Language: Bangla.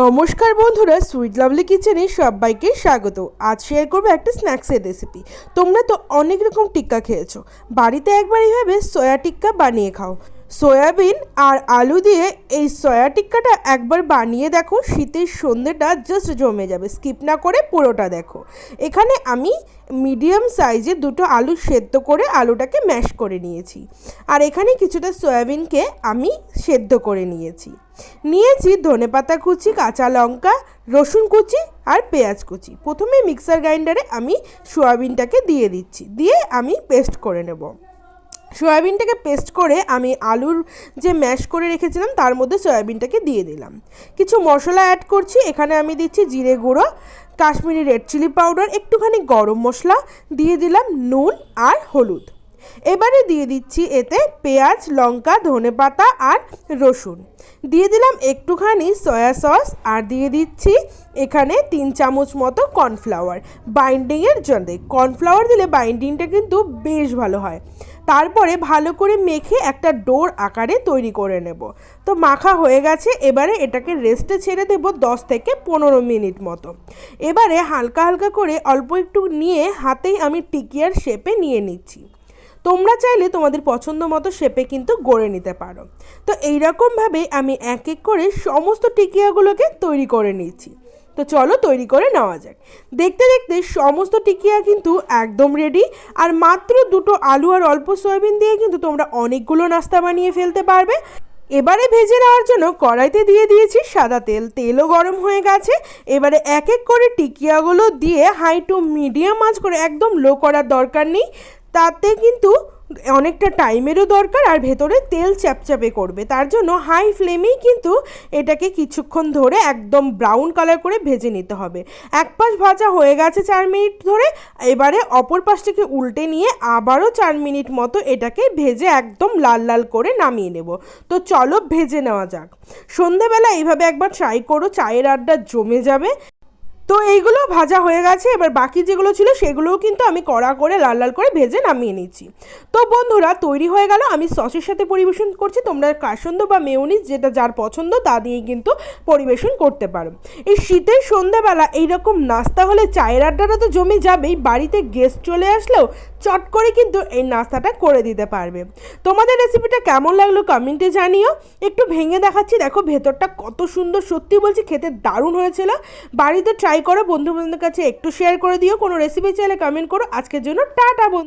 নমস্কার বন্ধুরা সুইট লাভলি কিচেনে সবাইকে স্বাগত। আজ শেয়ার করব একটা স্ন্যাক্সের রেসিপি তোমরা তো অনেক রকম টিক্কা খেয়েছো। বাড়িতে একবার এইভাবে সয়া টিক্কা বানিয়ে খাও। সয়াবিন আর আলু দিয়ে এই সয়া টিক্কাটা একবার বানিয়ে দেখো। শীতের সন্ধ্যেটা জাস্ট জমে যাবে। স্কিপ না করে পুরোটা দেখো। এখানে আমি মিডিয়াম সাইজে দুটো আলু সেদ্ধ করে আলুটাকে ম্যাশ করে নিয়েছি। আর এখানে কিছুটা সয়াবিনকে আমি সেদ্ধ করে নিয়েছি। নিয়েছি ধনেপাতা কুচি, কাঁচা লঙ্কা, রসুন কুচি আর পেঁয়াজ কুচি। প্রথমে মিক্সার গ্রাইন্ডারে আমি সয়াবিনটাকে দিয়ে দিচ্ছি। দিয়ে আমি পেস্ট করে নেব। সয়াবিনটাকে পেস্ট করে আমি আলুর যে ম্যাশ করে রেখেছিলাম, তার মধ্যে সয়াবিনটাকে দিয়ে দিলাম। কিছু মশলা অ্যাড করছি, এখানে আমি দিচ্ছি জিরে গুঁড়ো, কাশ্মীরি রেড চিলি পাউডার একটুখানি গরম মশলা দিয়ে দিলাম, নুন আর হলুদ। এবারে দিয়ে দিচ্ছি এতে পেঁয়াজ, লঙ্কা, ধনেপাতা আর রসুন। দিয়ে দিলাম একটুখানি সয়া সস আর দিয়ে দিচ্ছি এখানে তিন চামচ মতো কর্নফ্লাওয়ার বাইন্ডিংয়ের জন্য। কর্নফ্লাওয়ার দিলে বাইন্ডিংটা কিন্তু বেশ ভালো হয়। তারপরে ভালো করে মেখে একটা ডোর আকারে তৈরি করে নেব। তো মাখা হয়ে গেছে, এবারে এটাকে রেস্টে ছেড়ে দেবো দশ থেকে পনেরো মিনিট মতো। এবারে হালকা হালকা করে অল্প একটু নিয়ে হাতেই আমি টিকিয়ার শেপে নিয়ে নিচ্ছি। তোমরা চাইলে তোমাদের পছন্দ মতো শেপে কিন্তু গড়ে নিতে পারো। তো এইরকমভাবে আমি এক এক করে সমস্ত টিকিয়াগুলোকে তৈরি করে নিচ্ছি তো চলো তৈরি করে নেওয়া যাক। দেখতে দেখতে সমস্ত টিকিয়া কিন্তু একদম রেডি আর মাত্র দুটো আলু আর অল্প সয়াবিন দিয়ে কিন্তু তোমরা অনেকগুলো নাস্তা বানিয়ে ফেলতে পারবে। এবারে ভেজে নেওয়ার জন্য কড়াইতে দিয়ে দিয়েছি সাদা তেল। তেলও গরম হয়ে গেছে। এবারে এক এক করে টিকিয়াগুলো দিয়ে হাই টু মিডিয়াম আঁচ করে একদম লো করার দরকার নেই। তাতে কিন্তু অনেকটা টাইমেরও দরকার আর ভেতরে তেল চ্যাপচ্যাপে করবে। তার জন্য হাই ফ্লেমেই কিন্তু এটাকে কিছুক্ষণ ধরে একদম ব্রাউন কালার করে ভেজে নিতে হবে। এক পাশ ভাজা হয়ে গেছে চার মিনিট ধরে, এবারে অপর পাশটাকে উল্টে নিয়ে আবারও চার মিনিট মতো এটাকে ভেজে একদম লাল লাল করে নামিয়ে নেব। তো চলো ভেজে নেওয়া যাক। সন্ধেবেলা এইভাবে একবার ট্রাই করো, চায়ের আড্ডা জমে যাবে। তো এইগুলো ভাজা হয়ে গেছে। এবার বাকি যেগুলো ছিল সেগুলোও কিন্তু আমি কড়া করে, লাল লাল করে ভেজে নামিয়ে নিচ্ছি। তো বন্ধুরা, তৈরি হয়ে গেল। আমি সসের সাথে পরিবেশন করছি। তোমরা কাসন্দ বা মেয়নিজ যেটা যার পছন্দ, তা দিয়েই কিন্তু পরিবেশন করতে পারো। এই শীতের সন্ধ্যাবেলা এইরকম নাস্তা হলে চায়ের আড্ডাটা তো জমে যাবেই। বাড়িতে গেস্ট চলে আসলেও চট করে কিন্তু এই নাস্তাটা করে দিতে পারবে। তোমাদের রেসিপিটা কেমন লাগল কমেন্টে জানিও। একটু ভেঙে দেখাচ্ছি। দেখো, ভেতরটা কত সুন্দর। সত্যি বলছি, খেতে দারুণ হয়েছিল। বাড়িতে ট্রাই করো বন্ধু বান্ধবের কাছে একটু শেয়ার করে দিও, কোনো রেসিপি চাইলে কমেন্ট করো। আজকের জন্য টাটা, বন্ধু